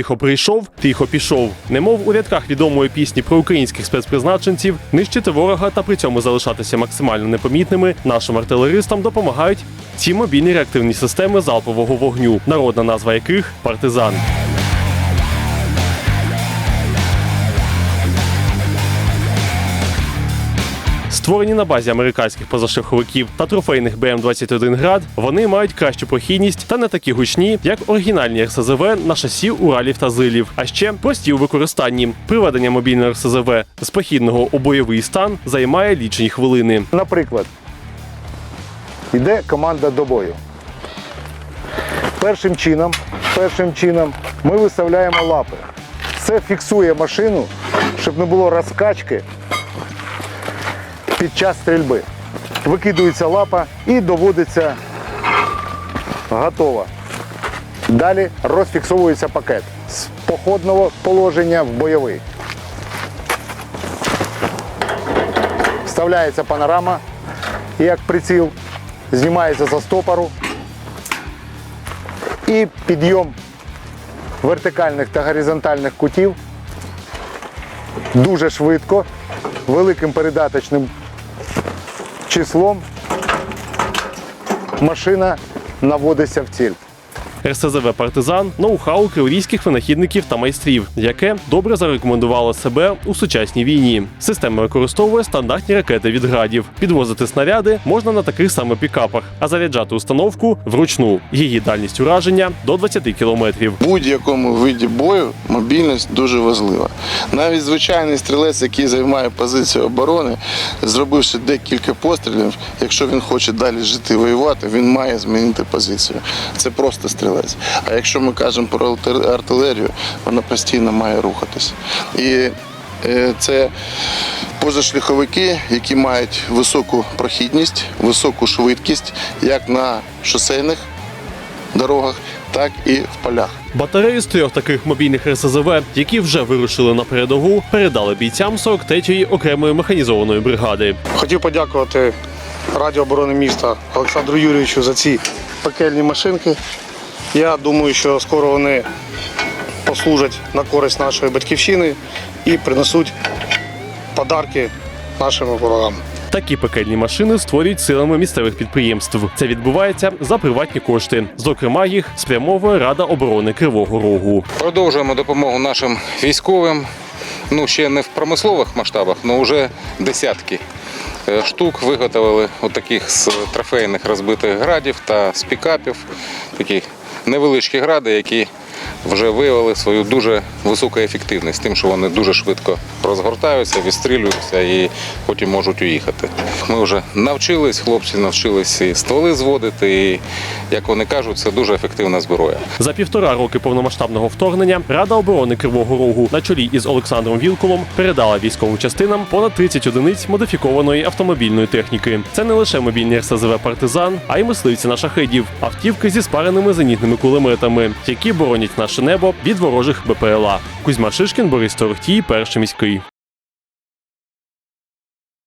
Тихо прийшов, тихо пішов. Немов у рядках відомої пісні про українських спецпризначенців, нищити ворога та при цьому залишатися максимально непомітними нашим артилеристам допомагають ці мобільні реактивні системи залпового вогню, народна назва яких партизан. Створені на базі американських позашляховиків та трофейних БМ-21 град, вони мають кращу прохідність та не такі гучні, як оригінальні РСЗВ на шасі Уралів та Зилів. А ще прості у використанні. Приведення мобільного РСЗВ з похідного у бойовий стан займає лічені хвилини. Наприклад, йде команда до бою. Першим чином, першим чином ми виставляємо лапи. Це фіксує машину, щоб не було розкачки під час стрільби. Викидується лапа і доводиться готово. Далі розфіксовується пакет з походного положення в бойовий. Вставляється панорама як приціл, знімається за стопору і підйом вертикальних та горизонтальних кутів дуже швидко, великим передаточним числом машина наводиться в ціль. РСЗВ Партизан ноу-хау криворізьких винахідників та майстрів, яке добре зарекомендувало себе у сучасній війні. Система використовує стандартні ракети від градів. Підвозити снаряди можна на таких саме пікапах, а заряджати установку вручну. Її дальність ураження до 20 кілометрів. Будь-якому виді бою мобільність дуже важлива. Навіть звичайний стрілець, який займає позицію оборони, зробивши декілька пострілів, якщо він хоче далі жити воювати, він має змінити позицію. Це просто стрілець. А якщо ми кажемо про артилерію, вона постійно має рухатися. І е, це позашляховики, які мають високу прохідність, високу швидкість, як на шосейних дорогах, так і в полях. Батарею з трьох таких мобільних РСЗВ, які вже вирушили на передову, передали бійцям 43-ї окремої механізованої бригади. Хотів подякувати Раді оборони міста Олександру Юрійовичу за ці пекельні машинки. Я думаю, що скоро вони послужать на користь нашої батьківщини і принесуть подарки нашим ворогам. Такі пекельні машини створюють силами місцевих підприємств. Це відбувається за приватні кошти. Зокрема, їх спрямовує Рада оборони Кривого Рогу. Продовжуємо допомогу нашим військовим. Ну, ще не в промислових масштабах, але вже десятки е, штук виготовили от таких з трофейних розбитих градів та з пікапів. Такі невеличкі гради, які вже виявили свою дуже високу ефективність, тим, що вони дуже швидко розгортаються, відстрілюються і потім можуть уїхати. Ми вже навчились, хлопці навчились і стволи зводити, і, як вони кажуть, це дуже ефективна зброя. За півтора роки повномасштабного вторгнення Рада оборони Кривого Рогу на чолі із Олександром Вілкулом передала військовим частинам понад 30 одиниць модифікованої автомобільної техніки. Це не лише мобільні РСЗВ партизан, а й мисливці на шахедів, автівки зі спареними зенітними кулеметами, які боронять наше небо від ворожих БПЛА. Кузьма Шишкін, Борис Торохтій, перший міський.